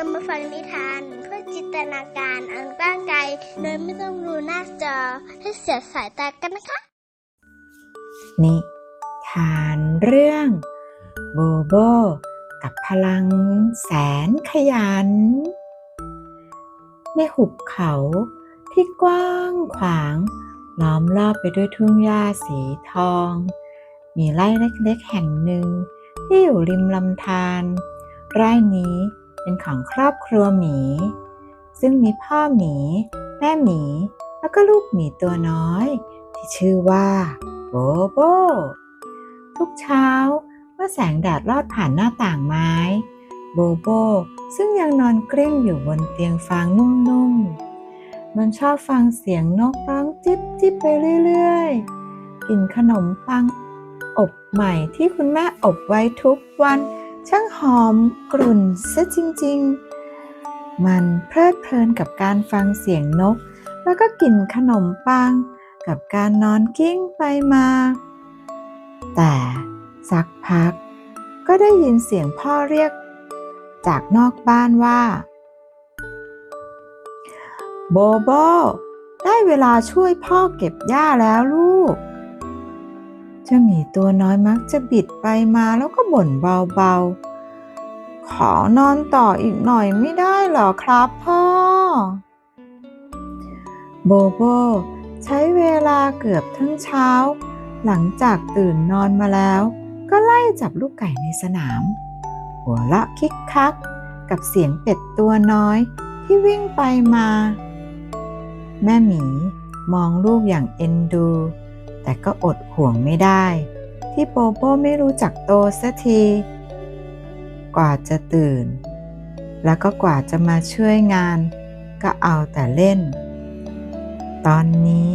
เรามาฟังนิทานเพื่อจินตนาการอันกว้างไกลโดยไม่ต้องดูหน้าจอให้เสียสายตากันนะคะ นิทานเรื่องโบโบกับพลังแสนขยัน ในหุบเขาที่กว้างขวาง ล้อมรอบไปด้วยทุ่งหญ้าสีทอง มีไร่เล็กๆแห่งหนึ่งที่อยู่ริมลำธารไร่นี้ เป็นของครอบครัวหมี ซึ่งมีพ่อหมี แม่หมี แล้วก็ลูกหมีตัวน้อย ที่ชื่อว่าโบโบ ทุกเช้าเมื่อแสงแดดลอดผ่านหน้าต่างไม้ โบโบ ซึ่งยังนอนกลิ้งอยู่บนเตียงฟางนุ่มๆ มันชอบฟังเสียงนกร้องจิ๊บจิ๊บไปเรื่อยๆ กินขนมปัง อบใหม่ที่คุณแม่อบไว้ทุกวัน หอมกรุ่นซะจริง ๆ มันเพลิดเพลินกับการฟังเสียงนก แล้วก็กลิ่นขนมปัง กับการนอนกิ้งไปมา แต่สักพัก ก็ได้ยินเสียงพ่อเรียก จากนอกบ้านว่า โบโบได้เวลาช่วยพ่อเก็บหญ้าแล้วลูกเจ้าหมีตัวน้อยมักจะบิดไปมาแล้วก็บ่นเบาๆ ขอนอนต่ออีกหน่อยไม่ได้เหรอครับพ่อ โบโบใช้เวลาเกือบทั้งเช้า หลังจากตื่นนอนมาแล้ว ก็ไล่จับลูกไก่ในสนาม หัวเราะคิกคัก กับเสียงเป็ดตัวน้อยที่วิ่งไปมา แม่หมีมองลูกอย่างเอ็นดู แต่ก็อดห่วงไม่ได้ ที่โบโบไม่รู้จักโตสักที กว่าจะตื่น แล้วก็กว่าจะมาช่วยงานก็เอาแต่เล่น ตอนนี้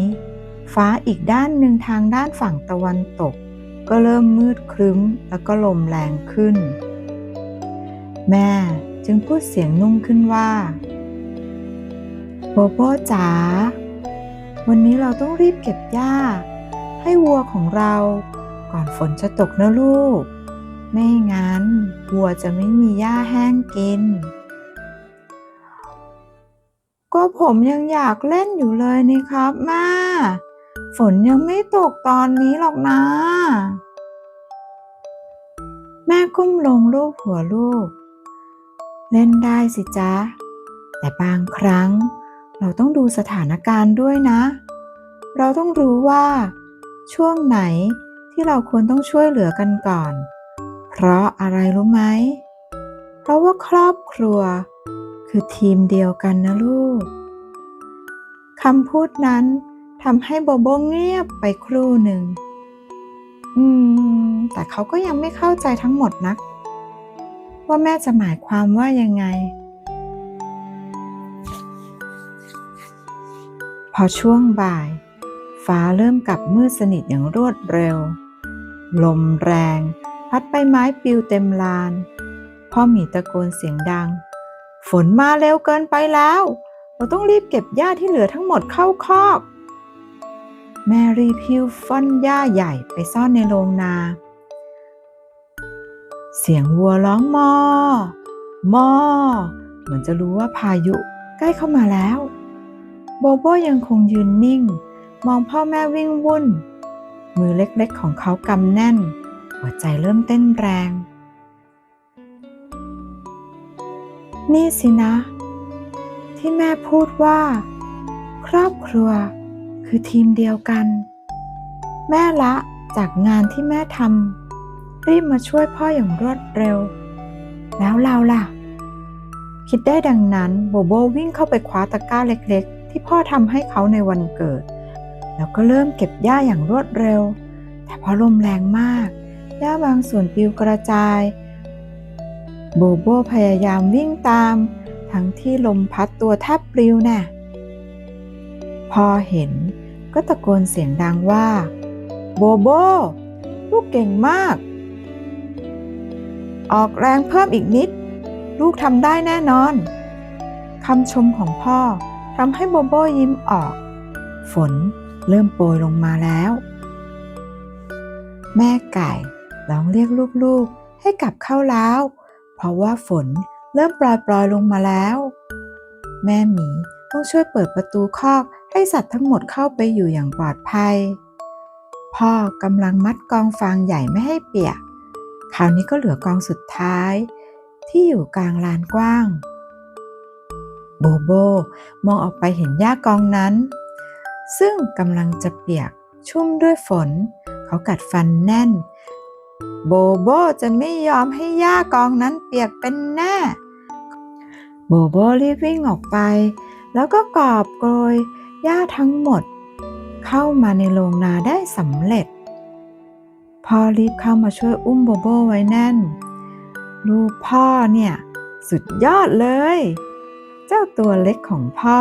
ฟ้าอีกด้านหนึ่งทางด้านฝั่งตะวันตก ก็เริ่มมืดครึ้มแล้วก็ลมแรงขึ้น แม่จึงพูดเสียงนุ่มขึ้นว่าโบโบจ๋า วันนี้เราต้องรีบเก็บหญ้า ให้วัวของเราก่อนฝนจะตกนะลูก ไม่งั้นวัวจะไม่มีหญ้าแห้งกิน ก็ผมยังอยากเล่นอยู่เลยนี่ครับแม่ฝนยังไม่ตกตอนนี้หรอกนะ แม่ก้มลงลูบหัวลูก เล่นได้สิจ๊ะ แต่บางครั้งเราต้องดูสถานการณ์ด้วยนะ เราต้องรู้ว่า ช่วงไหนที่เราควรต้องช่วยเหลือกันก่อน เพราะอะไรรู้ไหม เพราะว่าครอบครัว คือทีมเดียวกันนะลูก คำพูดนั้นทำให้โบโบเงียบไปครู่หนึ่ง อืม แต่เขาก็ยังไม่เข้าใจทั้งหมดนัก ว่าแม่จะหมายความว่ายังไง พอช่วงบ่าย ฟ้าเริ่มกลับมืดสนิทอย่างรวดเร็ว ลมแรง พัดใบไม้ปลิวเต็มลาน พ่อหมีตะโกนเสียงดัง ฝนมาเร็วเกินไปแล้ว เราต้องรีบเก็บหญ้าที่เหลือทั้งหมดเข้าคอก แมรี่พิวฟ่อนหญ้าใหญ่ไปซ่อนในโรงนา เสียงวัวร้องมอ มอ เหมือนจะรู้ว่าพายุใกล้เข้ามาแล้ว โบโบยังคงยืนนิ่ง มองพ่อแม่วิ่งวุ่น มือเล็กๆของเขากำแน่น หัวใจเริ่มเต้นแรง นี่สินะ ที่แม่พูดว่า ครอบครัวคือทีมเดียวกัน แม่ละจากงานที่แม่ทำรีบมาช่วยพ่ออย่างรวดเร็ว แล้วเราล่ะ คิดได้ดังนั้นโบโบวิ่งเข้าไปคว้าตะกร้าเล็ก ๆ ที่พ่อทำให้เขาในวันเกิด แล้วก็เริ่มเก็บหญ้าอย่างรวดเร็ว แต่พราะลมแรงมาก หญ้าบางส่วนปลิวกระจาย โบโบพยายามวิ่งตาม ทั้งที่ลมพัดตัวแทบปลิวแน่พอเห็นก็ตะโกนเสียงดังว่า โบโบ ลูกเก่งมาก ออกแรงเพิ่มอีกนิด ลูกทำได้แน่นอนคำชมของพ่อทำให้โบโบยิ้มออก ฝนเริ่มโปรยลงมาแล้ว แม่ไก่ ร้องเรียกลูกๆ ให้กลับเข้าแล้ว เพราะว่าฝนเริ่มปลอยปลอยลงมาแล้ว แม่หมีต้องช่วยเปิดประตูคอกให้สัตว์ทั้งหมดเข้าไปอยู่อย่างปลอดภัย พ่อกำลังมัดกองฟางใหญ่ไม่ให้เปียก คราวนี้ก็เหลือกองสุดท้าย ที่อยู่กลางลานกว้าง โบโบมองออกไปเห็นหญ้ากองนั้น ซึ่งกำลังจะเปียกชุ่มด้วยฝน เขากัดฟันแน่น โบโบจะไม่ยอมให้หญ้ากองนั้นเปียกเป็นแน่ โบโบรีบวิ่งออกไป แล้วก็กอบโกยหญ้าทั้งหมด เข้ามาในโรงนาได้สำเร็จ พ่อรีบเข้ามาช่วยอุ้มโบโบไว้แน่น ลูกพ่อเนี่ย สุดยอดเลย เจ้าตัวเล็กของพ่อ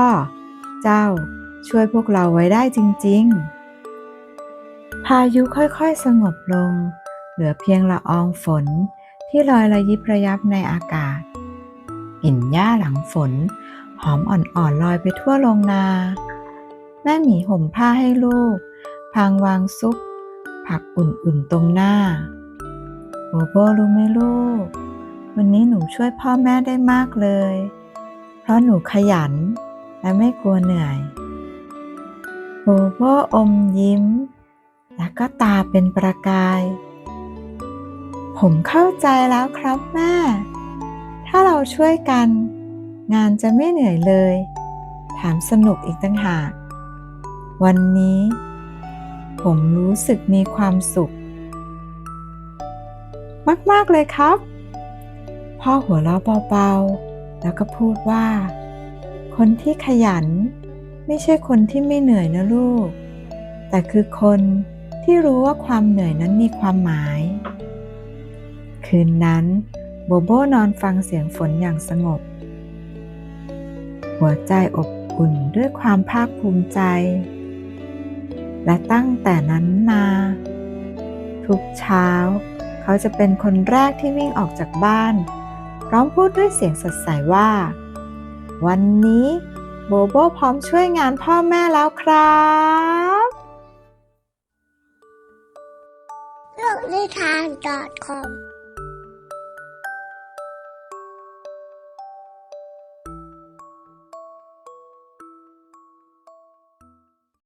เจ้าช่วยพวกเราไว้ได้จริง ๆ พายุค่อยๆสงบลง เหลือเพียงละอองฝนที่ลอยระยิบระยับในอากาศกลิ่นหญ้าหลังฝน หอมอ่อนๆลอยไปทั่วโรงนา แม่หมีห่มผ้าให้ลูก พางวางซุป ผักอุ่นๆตรงหน้าโบโบรู้ไหมลูก วันนี้หนูช่วยพ่อแม่ได้มากเลย เพราะหนูขยันและไม่กลัวเหนื่อยโบโบอมยิ้ม แล้วก็ตาเป็นประกาย ผมเข้าใจแล้วครับแม่ ถ้าเราช่วยกัน งานจะไม่เหนื่อยเลยแถมสนุกอีกตั้งหาก วันนี้ ผมรู้สึกมีความสุข มาก ๆ เลยครับ พ่อหัวเราะเบา ๆ แล้วก็พูดว่า คนที่ขยัน ไม่ใช่คนที่ไม่เหนื่อยนะลูก แต่คือคนที่รู้ว่าความเหนื่อยนั้นมีความหมาย คืนนั้นโบโบนอนฟังเสียงฝนอย่างสงบ หัวใจอบอุ่นด้วยความภาคภูมิใจ และตั้งแต่นั้นมา ทุกเช้า เขาจะเป็นคนแรกที่วิ่งออกจากบ้าน พร้อมพูดด้วยเสียงสดใสว่า วันนี้โบโบพร้อมช่วยงานพ่อแม่แล้วครับโลกนิทาน .com